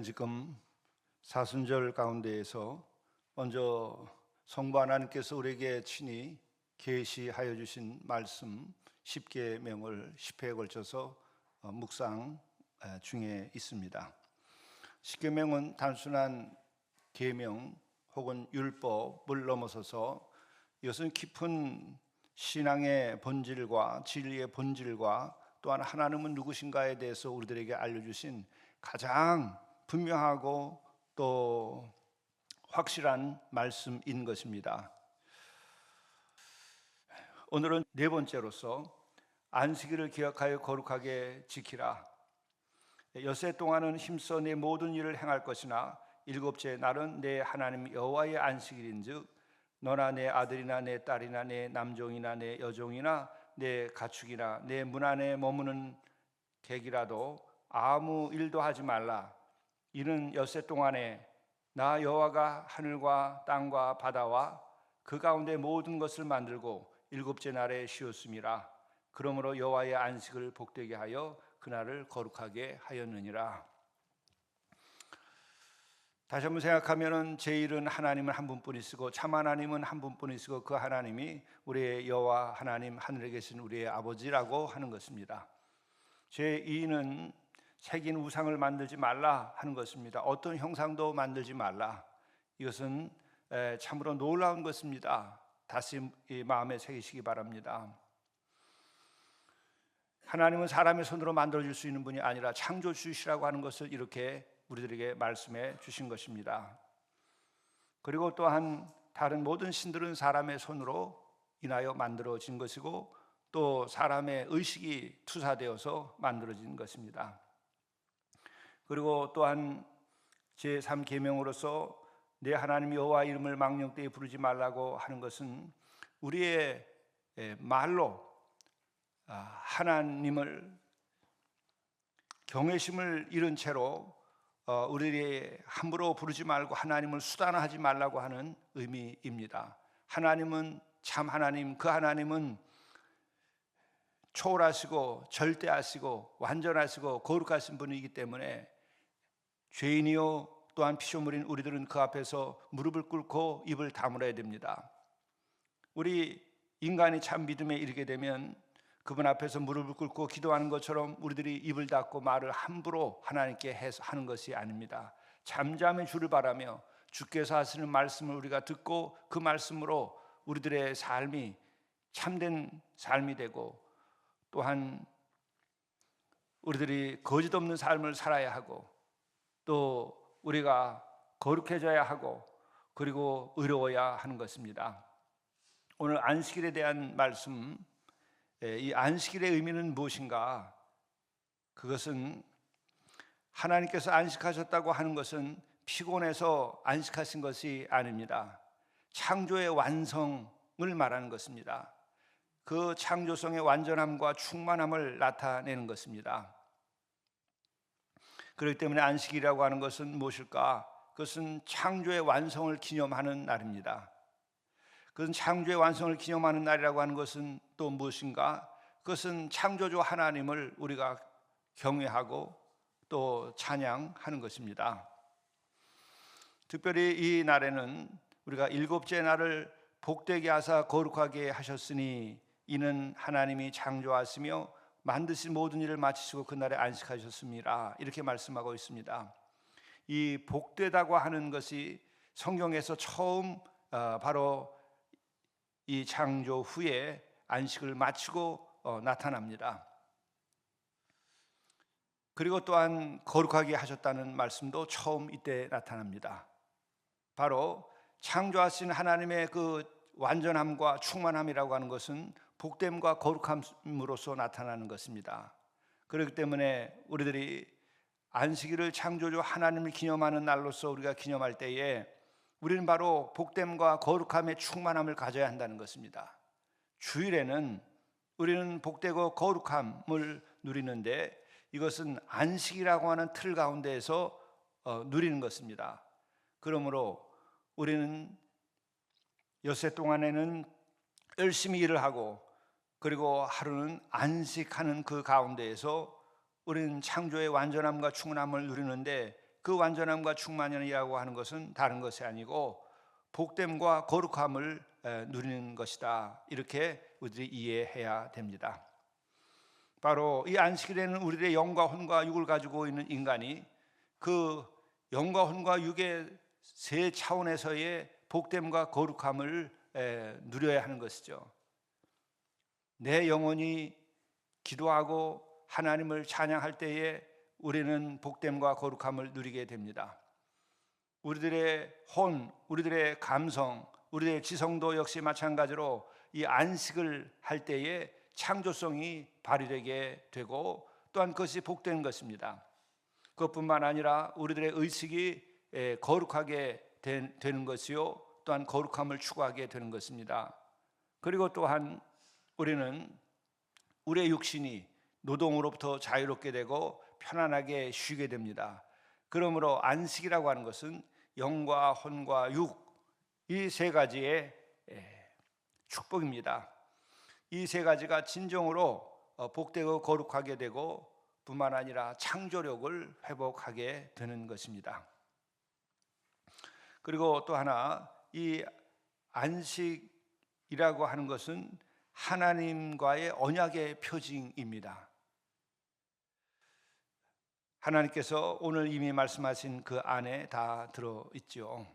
우리는 지금 사순절 가운데에서 먼저 성부 하나님께서 우리에게 친히 계시하여 주신 말씀 10계명을 10회에 걸쳐서 어, 묵상 에, 중에 있습니다. 10계명은 단순한 계명 혹은 율법을 넘어서서 이것은 깊은 신앙의 본질과 진리의 본질과 또한 하나님은 누구신가에 대해서 우리들에게 알려주신 가장 분명하고 또 확실한 말씀인 것입니다. 오늘은 네 번째로서 안식일을 기억하여 거룩하게 지키라. 여세 동안은 힘써 내 모든 일을 행할 것이나 일곱째 날은 내 하나님 여호와의 안식일인즉 너나 내 아들이나 내 딸이나 내 남종이나 내 여종이나 내 가축이나 내 문 안에 머무는 객이라도 아무 일도 하지 말라. 이는 여세 동안에 나 여호와가 하늘과 땅과 바다와 그 가운데 모든 것을 만들고 일곱째 날에 쉬었음이라. 그러므로 여호와의 안식을 복되게 하여 그날을 거룩하게 하였느니라. 다시 한번 생각하면은 제일은 하나님은 한 분뿐이시고 참 하나님은 한 분뿐이시고 그 하나님이 우리의 여호와 하나님 하늘에 계신 우리의 아버지라고 하는 것입니다. 제 2는 새긴 우상을 만들지 말라 하는 것입니다. 어떤 형상도 만들지 말라. 이것은 참으로 놀라운 것입니다. 다시 마음에 새기시기 바랍니다. 하나님은 사람의 손으로 만들어 줄수 있는 분이 아니라 창조주시라고 하는 것을 이렇게 우리들에게 말씀해 주신 것입니다. 그리고 또한 다른 모든 신들은 사람의 손으로 인하여 만들어진 것이고 또 사람의 의식이 투사되어서 만들어진 것입니다. 그리고 또한 제3 계명으로서 내 하나님 여호와 이름을 망령 때에 부르지 말라고 하는 것은 우리의 말로 아, 하나님을 경외심을 잃은 채로 어, 우리의 함부로 부르지 말고 하나님을 수단화하지 말라고 하는 의미입니다. 하나님은 참 하나님, 그 하나님은 초월하시고 절대하시고 완전하시고 거룩하신 분이기 때문에 죄인이요 또한 피조물인 우리들은 그 앞에서 무릎을 꿇고 입을 다물어야 됩니다. 우리 인간이 참 믿음에 이르게 되면 그분 앞에서 무릎을 꿇고 기도하는 것처럼 우리들이 입을 닫고 말을 함부로 하나님께 해서 하는 것이 아닙니다. 잠잠히 주를 바라며 주께서 하시는 말씀을 우리가 듣고 그 말씀으로 우리들의 삶이 참된 삶이 되고 또한 우리들이 거짓 없는 삶을 살아야 하고 또 우리가 거룩해져야 하고 그리고 의로워야 하는 것입니다. 오늘 안식일에 대한 말씀, 이 안식일의 의미는 무엇인가? 그것은 하나님께서 안식하셨다고 하는 것은 피곤해서 안식하신 것이 아닙니다. 창조의 완성을 말하는 것입니다. 그 창조성의 완전함과 충만함을 나타내는 것입니다. 그렇기 때문에 안식이라고 하는 것은 무엇일까? 그것은 창조의 완성을 기념하는 날입니다. 그것은 창조의 완성을 기념하는 날이라고 하는 것은 또 무엇인가? 그것은 창조주 하나님을 우리가 경외하고 또 찬양하는 것입니다. 특별히 이 날에는 우리가 일곱째 날을 복되게 하사 거룩하게 하셨으니 이는 하나님이 창조하시며 만드신 모든 일을 마치시고 그날에 안식하셨습니다. 이렇게 말씀하고 있습니다. 이 복되다고 하는 것이 성경에서 처음 어, 바로 이 창조 후에 안식을 마치고 어, 나타납니다. 그리고 또한 거룩하게 하셨다는 말씀도 처음 이때 나타납니다. 바로 창조하신 하나님의 그 완전함과 충만함이라고 하는 것은 복됨과 거룩함으로써 나타나는 것입니다. 그렇기 때문에 우리들이 안식일을 창조주 하나님을 기념하는 날로서 우리가 기념할 때에 우리는 바로 복됨과 거룩함의 충만함을 가져야 한다는 것입니다. 주일에는 우리는 복되고 거룩함을 누리는데 이것은 안식이라고 하는 틀 가운데에서 어, 누리는 것입니다. 그러므로 우리는 여세 동안에는 열심히 일을 하고 그리고 하루는 안식하는 그 가운데에서 우리는 창조의 완전함과 충만함을 누리는데 그 완전함과 충만이라고 하는 것은 다른 것이 아니고 복됨과 거룩함을 에, 누리는 것이다. 이렇게 우리들이 이해해야 됩니다. 바로 이 안식일에는 우리의 영과 혼과 육을 가지고 있는 인간이 그 영과 혼과 육의 세 차원에서의 복됨과 거룩함을 에, 누려야 하는 것이죠. 내 영혼이 기도하고 하나님을 찬양할 때에 우리는 복됨과 거룩함을 누리게 됩니다. 우리들의 혼, 우리들의 감성, 우리들의 지성도 역시 마찬가지로 이 안식을 할 때에 창조성이 발휘되게 되고 또한 그것이 복된 것입니다. 그것뿐만 아니라 우리들의 의식이 거룩하게 되는 것이요 또한 거룩함을 추구하게 되는 것입니다. 그리고 또한 우리는 우리의 육신이 노동으로부터 자유롭게 되고 편안하게 쉬게 됩니다. 그러므로 안식이라고 하는 것은 영과 혼과 육 이 세 가지의 축복입니다. 이 세 가지가 진정으로 어, 복되고 거룩하게 되고 뿐만 아니라 창조력을 회복하게 되는 것입니다. 그리고 또 하나 이 안식이라고 하는 것은 하나님과의 언약의 표징입니다. 하나님께서 오늘 이미 말씀하신 그 안에 다 들어 있죠.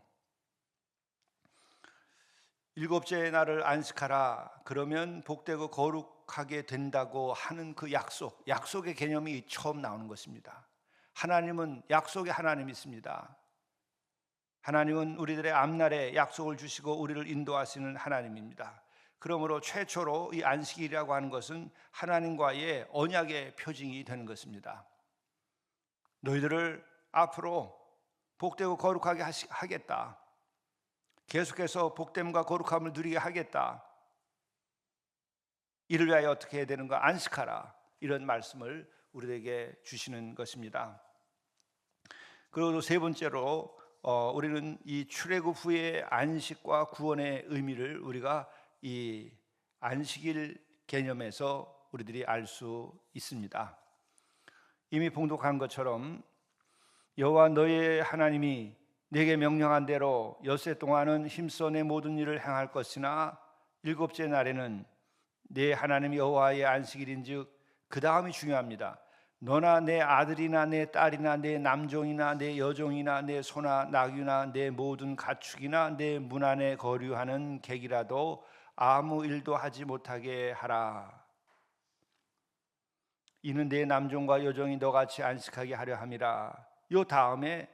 일곱째 날을 안식하라. 그러면 복되고 거룩하게 된다고 하는 그 약속, 약속의 개념이 처음 나오는 것입니다. 하나님은 약속의 하나님이십니다. 하나님은 우리들의 앞날에 약속을 주시고 우리를 인도하시는 하나님입니다. 그러므로 최초로 이 안식일이라고 하는 것은 하나님과의 언약의 표징이 되는 것입니다. 너희들을 앞으로 복되고 거룩하게 하겠다. 계속해서 복됨과 거룩함을 누리게 하겠다. 이를 위하여 어떻게 해야 되는가? 안식하라. 이런 말씀을 우리에게 주시는 것입니다. 그리고 세 번째로 어, 우리는 이 출애굽 후의 안식과 구원의 의미를 우리가 이 안식일 개념에서 우리들이 알 수 있습니다. 이미 봉독한 것처럼 여호와 너의 하나님이 내게 명령한 대로 엿새 동안은 힘써 내 모든 일을 행할 것이나 일곱째 날에는 내 하나님 여호와의 안식일인즉 그 다음이 중요합니다. 너나 내 아들이나 내 딸이나 내 남종이나 내 여종이나 내 소나 낙유나 내 모든 가축이나 내 문 안에 거류하는 객이라도 아무 일도 하지 못하게 하라. 이는 내 남종과 여종이 너같이 안식하게 하려 함이라. 요 다음에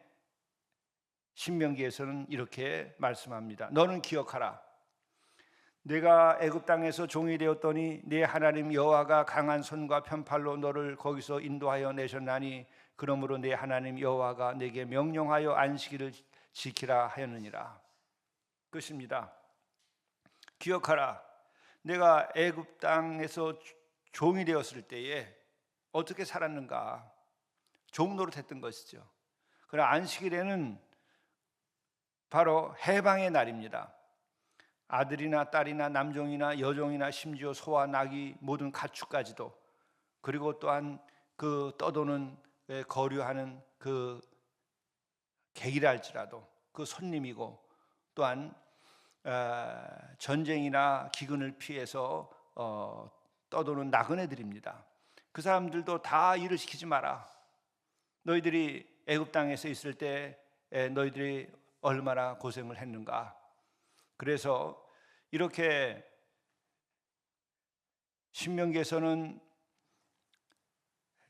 신명기에서는 이렇게 말씀합니다. 너는 기억하라. 내가 애굽 땅에서 종이 되었더니 네 하나님 여호와가 강한 손과 편팔로 너를 거기서 인도하여 내셨나니 그러므로 네 하나님 여호와가 내게 명령하여 안식일을 지키라 하였느니라. 끝입니다. 기억하라. 내가 애굽 땅에서 종이 되었을 때에 어떻게 살았는가? 종 노릇했던 것이죠. 그러나 안식일에는 바로 해방의 날입니다. 아들이나 딸이나 남종이나 여종이나 심지어 소와 낙이 모든 가축까지도 그리고 또한 그 떠도는 거류하는 그 할지라도 그 손님이고 또한 어, 전쟁이나 기근을 피해서 어, 떠도는 나그네들입니다. 그 사람들도 다 일을 시키지 마라. 너희들이 애굽 땅에서 있을 때 너희들이 얼마나 고생을 했는가. 그래서 이렇게 신명기에서는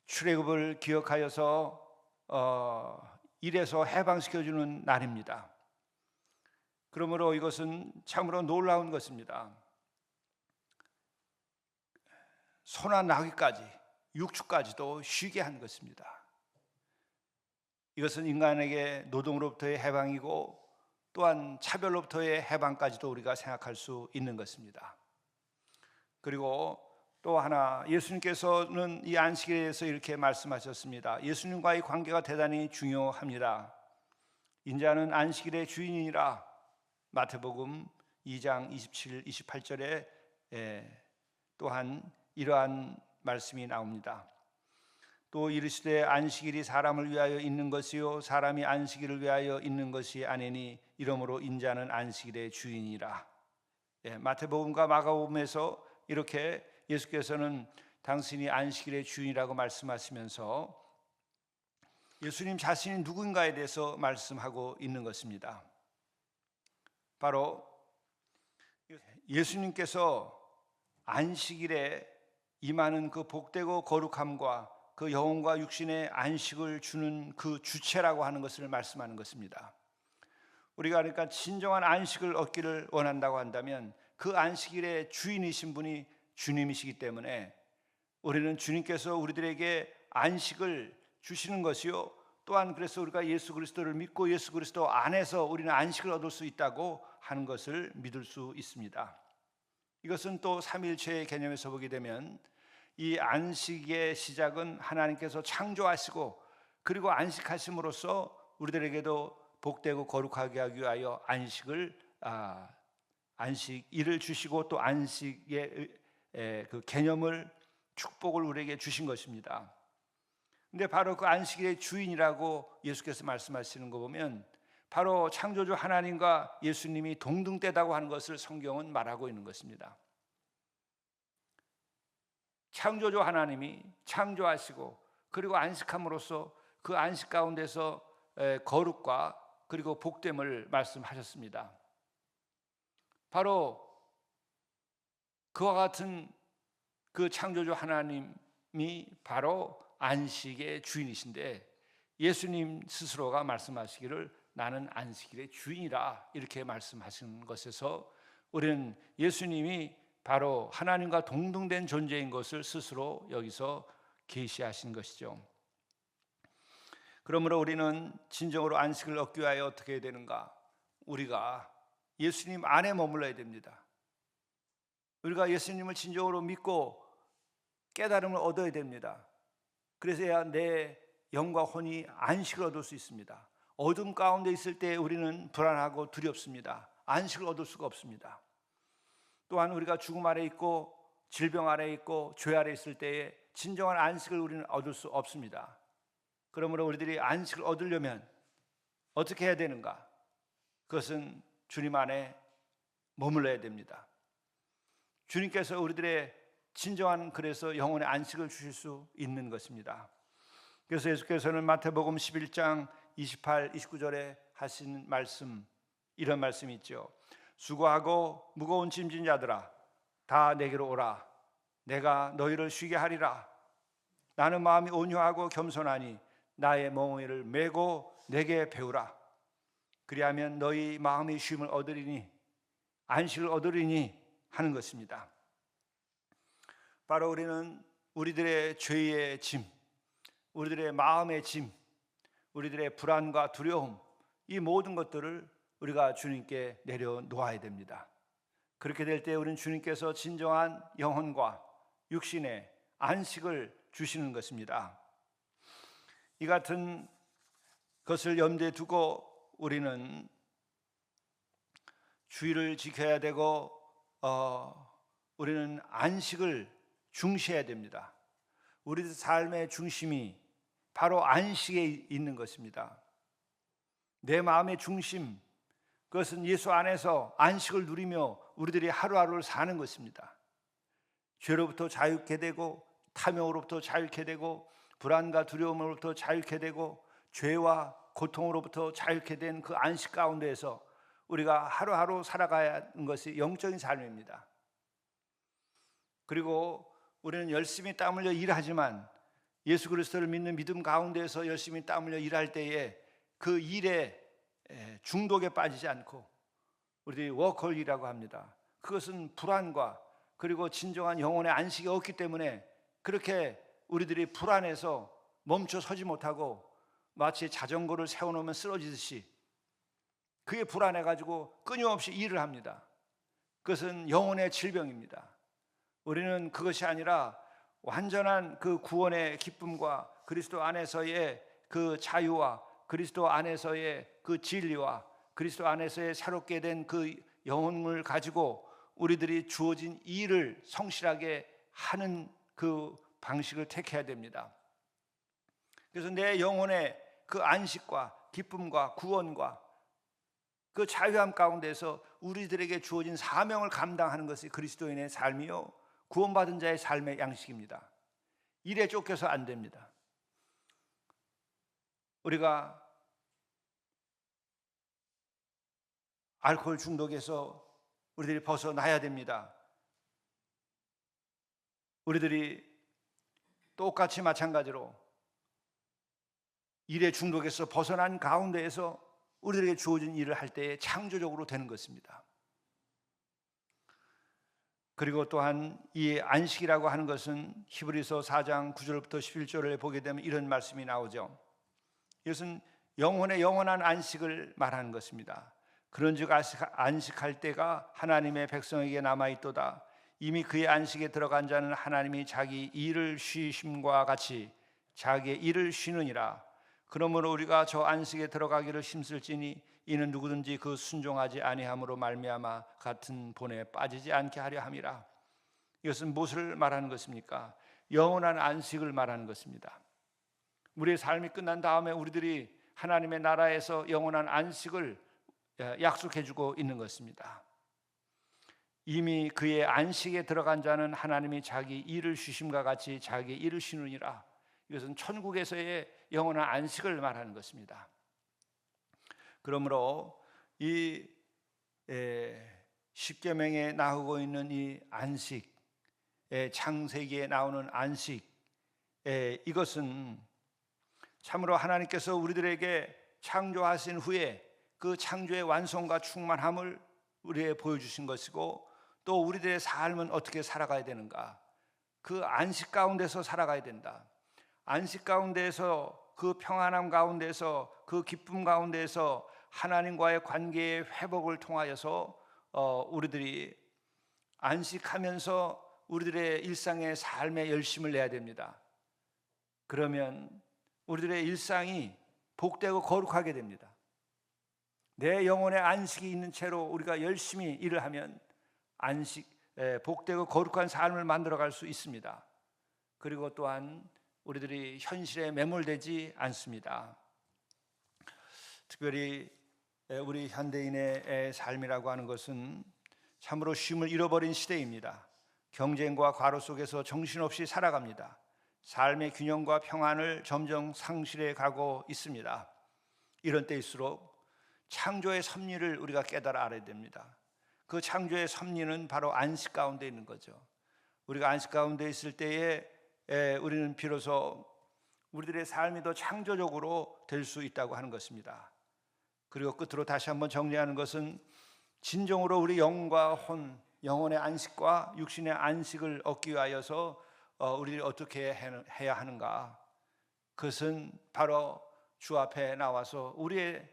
출애굽을 기억하여서 어, 일에서 해방시켜주는 날입니다. 그러므로 이것은 참으로 놀라운 것입니다. 소나 나귀까지 육축까지도 쉬게 한 것입니다. 이것은 인간에게 노동으로부터의 해방이고 또한 차별로부터의 해방까지도 우리가 생각할 수 있는 것입니다. 그리고 또 하나 예수님께서는 이 안식에 대해서 이렇게 말씀하셨습니다. 예수님과의 관계가 대단히 중요합니다. 인자는 안식일의 주인이라 마태복음 2장 27, 28절에 또한 이러한 말씀이 나옵니다. 또 이르시되 안식일이 사람을 위하여 있는 것이요 사람이 안식일을 위하여 있는 것이 아니니 이러므로 인자는 안식일의 주인이라. 예, 마태복음과 마가복음에서 이렇게 예수께서는 당신이 안식일의 주인이라고 말씀하시면서 예수님 자신이 누군가에 대해서 말씀하고 있는 것입니다. 바로 예수님께서 안식일에 임하는 그 복되고 거룩함과 그 영혼과 육신의 안식을 주는 그 주체라고 하는 것을 말씀하는 것입니다. 우리가 그러니까 진정한 안식을 얻기를 원한다고 한다면 그 안식일의 주인이신 분이 주님이시기 때문에 우리는 주님께서 우리들에게 안식을 주시는 것이요 또한 그래서 우리가 예수 그리스도를 믿고 예수 그리스도 안에서 우리는 안식을 얻을 수 있다고 하는 것을 믿을 수 있습니다. 이것은 또 삼일체의 개념에서 보게 되면 이 안식의 시작은 하나님께서 창조하시고 그리고 안식하심으로써 우리들에게도 복되고 거룩하게 하기 위하여 안식을 아, 안식 일을 주시고 또 안식의 에, 그 개념을 축복을 우리에게 주신 것입니다. 근데 바로 그 안식일의 주인이라고 예수께서 말씀하시는 거 보면 바로 창조주 하나님과 예수님이 동등되다고 하는 것을 성경은 말하고 있는 것입니다. 창조주 하나님이 창조하시고 그리고 안식함으로써 그 안식 가운데서 거룩과 그리고 복됨을 말씀하셨습니다. 바로 그와 같은 그 창조주 하나님이 바로 안식의 주인이신데 예수님 스스로가 말씀하시기를 나는 안식일의 주인이라 이렇게 말씀하신 것에서 우리는 예수님이 바로 하나님과 동등된 존재인 것을 스스로 여기서 계시하신 것이죠. 그러므로 우리는 진정으로 안식을 얻기 위하여 어떻게 해야 되는가? 우리가 예수님 안에 머물러야 됩니다. 우리가 예수님을 진정으로 믿고 깨달음을 얻어야 됩니다. 그래서야 내 영과 혼이 안식을 얻을 수 있습니다. 어둠 가운데 있을 때 우리는 불안하고 두렵습니다. 안식을 얻을 수가 없습니다. 또한 우리가 죽음 아래 있고 질병 아래 있고 죄 아래 있을 때에 진정한 안식을 우리는 얻을 수 없습니다. 그러므로 우리들이 안식을 얻으려면 어떻게 해야 되는가? 그것은 주님 안에 머물러야 됩니다. 주님께서 우리들의 진정한 그래서 영혼의 안식을 주실 수 있는 것입니다. 그래서 예수께서는 마태복음 11장 28, 29절에 하신 말씀 이런 말씀이 있죠. 수고하고 무거운 짐진 자들아 다 내게로 오라 내가 너희를 쉬게 하리라 나는 마음이 온유하고 겸손하니 나의 멍에를 메고 내게 배우라 그리하면 너희 마음의 쉼을 얻으리니 안식을 얻으리니 하는 것입니다. 바로 우리는 우리들의 죄의 짐, 우리들의 마음의 짐, 우리들의 불안과 두려움 이 모든 것들을 우리가 주님께 내려놓아야 됩니다. 그렇게 될 때 우리는 주님께서 진정한 영혼과 육신의 안식을 주시는 것입니다. 이 같은 것을 염두에 두고 우리는 주의를 지켜야 되고 어, 우리는 안식을 중시해야 됩니다. 우리 삶의 중심이 바로 안식에 있는 것입니다. 내 마음의 중심, 그것은 예수 안에서 안식을 누리며 우리들이 하루하루를 사는 것입니다. 죄로부터 자유케 되고 탐욕으로부터 자유케 되고 불안과 두려움으로부터 자유케 되고 죄와 고통으로부터 자유케 된 그 안식 가운데에서 우리가 하루하루 살아가야 하는 것이 영적인 삶입니다. 그리고 우리는 열심히 땀 흘려 일하지만 예수 그리스도를 믿는 믿음 가운데에서 열심히 땀 흘려 일할 때에 그 일에 예, 중독에 빠지지 않고 우리들이 워컬이라고 합니다. 그것은 불안과 그리고 진정한 영혼의 안식이 없기 때문에 그렇게 우리들이 불안해서 멈춰 서지 못하고 마치 자전거를 세워놓으면 쓰러지듯이 그게 불안해가지고 끊임없이 일을 합니다. 그것은 영혼의 질병입니다. 우리는 그것이 아니라 완전한 그 구원의 기쁨과 그리스도 안에서의 그 자유와 그리스도 안에서의 그 진리와 그리스도 안에서의 새롭게 된 그 영혼을 가지고 우리들이 주어진 일을 성실하게 하는 그 방식을 택해야 됩니다. 그래서 내 영혼의 그 안식과 기쁨과 구원과 그 자유함 가운데서 우리들에게 주어진 사명을 감당하는 것이 그리스도인의 삶이요 구원받은 자의 삶의 양식입니다. 일에 쫓겨서 안 됩니다. 우리가 알코올 중독에서 우리들이 벗어나야 됩니다. 우리들이 똑같이 마찬가지로 일의 중독에서 벗어난 가운데에서 우리들에게 주어진 일을 할 때에 창조적으로 되는 것입니다. 그리고 또한 이 안식이라고 하는 것은 히브리서 4장 9절부터 11절을 보게 되면 이런 말씀이 나오죠. 이것은 영혼의 영원한 안식을 말하는 것입니다. 그런즉 안식할 때가 하나님의 백성에게 남아 있도다. 이미 그의 안식에 들어간 자는 하나님이 자기 일을 쉬심과 같이 자기의 일을 쉬느니라. 그러므로 우리가 저 안식에 들어가기를 힘쓸지니 이는 누구든지 그 순종하지 아니함으로 말미암아 같은 본에 빠지지 않게 하려 함이라. 이것은 무엇을 말하는 것입니까? 영원한 안식을 말하는 것입니다. 우리의 삶이 끝난 다음에 우리들이 하나님의 나라에서 영원한 안식을 약속해 주고 있는 것입니다. 이미 그의 안식에 들어간 자는 하나님이 자기 일을 쉬심과 같이 자기 일을 쉬느니라. 이것은 천국에서의 영원한 안식을 말하는 것입니다. 그러므로 이 십계명에 나오고 있는 이 안식, 창세기에 나오는 안식, 이것은 참으로 하나님께서 우리들에게 창조하신 후에 그 창조의 완성과 충만함을 우리에 보여주신 것이고 또 우리들의 삶은 어떻게 살아가야 되는가? 그 안식 가운데서 살아가야 된다. 안식 가운데서 그 평안함 가운데서 그 기쁨 가운데서 하나님과의 관계의 회복을 통하여서 어, 우리들이 안식하면서 우리들의 일상의 삶에 열심을 내야 됩니다. 그러면 우리들의 일상이 복되고 거룩하게 됩니다. 내 영혼의 안식이 있는 채로 우리가 열심히 일을 하면 안식 복되고 거룩한 삶을 만들어 갈 수 있습니다. 그리고 또한 우리들이 현실에 매몰되지 않습니다. 특별히 우리 현대인의 삶이라고 하는 것은 참으로 쉼을 잃어버린 시대입니다. 경쟁과 과로 속에서 정신없이 살아갑니다. 삶의 균형과 평안을 점점 상실해 가고 있습니다. 이런 때일수록 창조의 섭리를 우리가 깨달아 알아야 됩니다. 그 창조의 섭리는 바로 안식 가운데 있는 거죠. 우리가 안식 가운데 있을 때에 우리는 비로소 우리들의 삶이 더 창조적으로 될 수 있다고 하는 것입니다. 그리고 끝으로 다시 한번 정리하는 것은 진정으로 우리 영과 혼, 영혼의 안식과 육신의 안식을 얻기 위하여서 어, 우리들이 어떻게 해야 하는가? 그것은 바로 주 앞에 나와서 우리의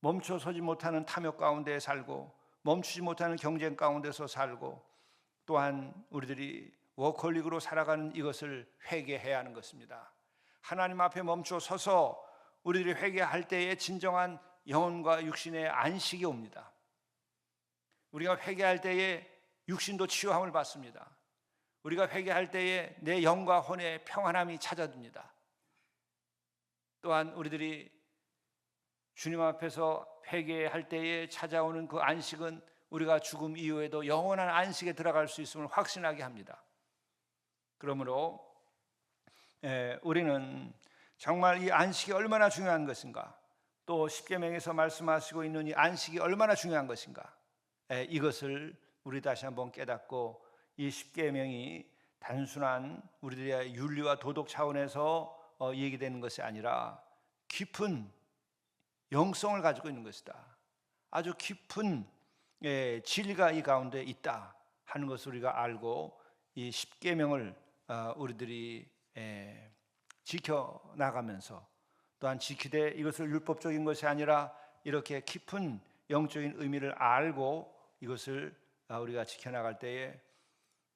멈춰 서지 못하는 탐욕 가운데 살고 멈추지 못하는 경쟁 가운데서 살고 또한 우리들이 워컬릭으로 살아가는 이것을 회개해야 하는 것입니다. 하나님 앞에 멈춰 서서 우리들이 회개할 때에 진정한 영혼과 육신의 안식이 옵니다. 우리가 회개할 때에 육신도 치유함을 받습니다. 우리가 회개할 때에 내 영과 혼의 평안함이 찾아듭니다. 또한 우리들이 주님 앞에서 회개할 때에 찾아오는 그 안식은 우리가 죽음 이후에도 영원한 안식에 들어갈 수 있음을 확신하게 합니다. 그러므로 우리는 정말 이 안식이 얼마나 중요한 것인가, 또 십계명에서 말씀하시고 있는 이 안식이 얼마나 중요한 것인가, 이것을 우리 다시 한번 깨닫고 이 십계명이 단순한 우리들의 윤리와 도덕 차원에서 어, 얘기되는 것이 아니라 깊은 영성을 가지고 있는 것이다. 아주 깊은 진리가 이 가운데 있다 하는 것을 우리가 알고 이 십계명을 어, 우리들이 지켜 나가면서 또한 지키되 이것을 율법적인 것이 아니라 이렇게 깊은 영적인 의미를 알고 이것을 어, 우리가 지켜 나갈 때에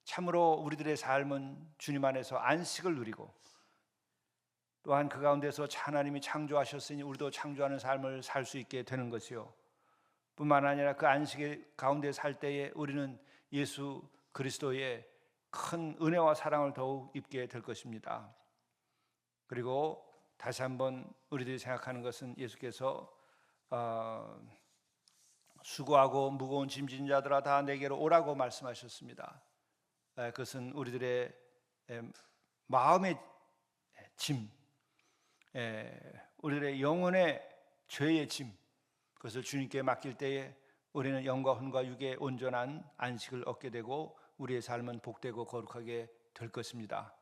참으로 우리들의 삶은 주님 안에서 안식을 누리고 또한 그 가운데서 하나님이 창조하셨으니 우리도 창조하는 삶을 살 수 있게 되는 것이요. 뿐만 아니라 그 안식의 가운데 살 때에 우리는 예수 그리스도의 큰 은혜와 사랑을 더욱 입게 될 것입니다. 그리고 다시 한번 우리들이 생각하는 것은 예수께서 어, 수고하고 무거운 짐진 자들아 다 내게로 오라고 말씀하셨습니다. 에, 그것은 우리들의 에, 마음의 짐, 에, 우리들의 영혼의 죄의 짐, 그것을 주님께 맡길 때에 우리는 영과 혼과 육의 온전한 안식을 얻게 되고 우리의 삶은 복되고 거룩하게 될 것입니다.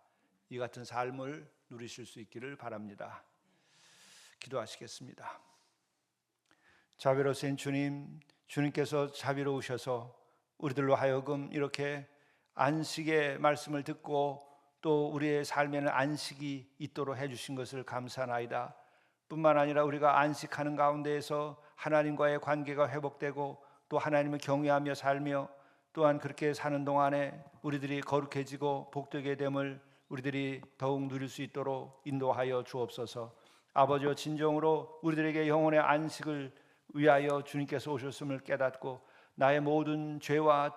이 같은 삶을 누리실 수 있기를 바랍니다. 기도하시겠습니다. 자비로우신 주님, 주님께서 자비로우셔서 우리들로 하여금 이렇게 안식의 말씀을 듣고 또 우리의 삶에는 안식이 있도록 해주신 것을 감사나이다. 뿐만 아니라 우리가 안식하는 가운데에서 하나님과의 관계가 회복되고 또 하나님을 경외하며 살며 또한 그렇게 사는 동안에 우리들이 거룩해지고 복되게 됨을 우리들이 더욱 누릴 수 있도록 인도하여 주옵소서. 아버지여 진정으로 우리들에게 영혼의 안식을 위하여 주님께서 오셨음을 깨닫고 나의 모든 죄와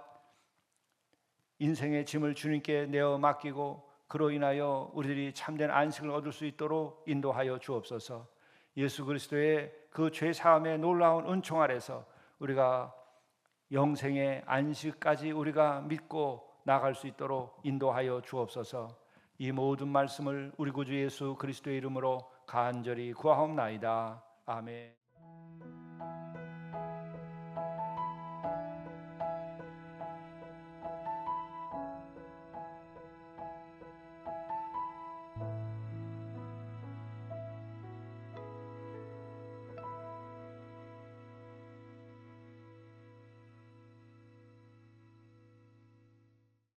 인생의 짐을 주님께 내어 맡기고 그로 인하여 우리들이 참된 안식을 얻을 수 있도록 인도하여 주옵소서. 예수 그리스도의 그 죄 사함의 놀라운 은총 아래서 우리가 영생의 안식까지 우리가 믿고 나갈 수 있도록 인도하여 주옵소서. 이 모든 말씀을 우리 구주 예수 그리스도의 이름으로 간절히 구하옵나이다. 아멘.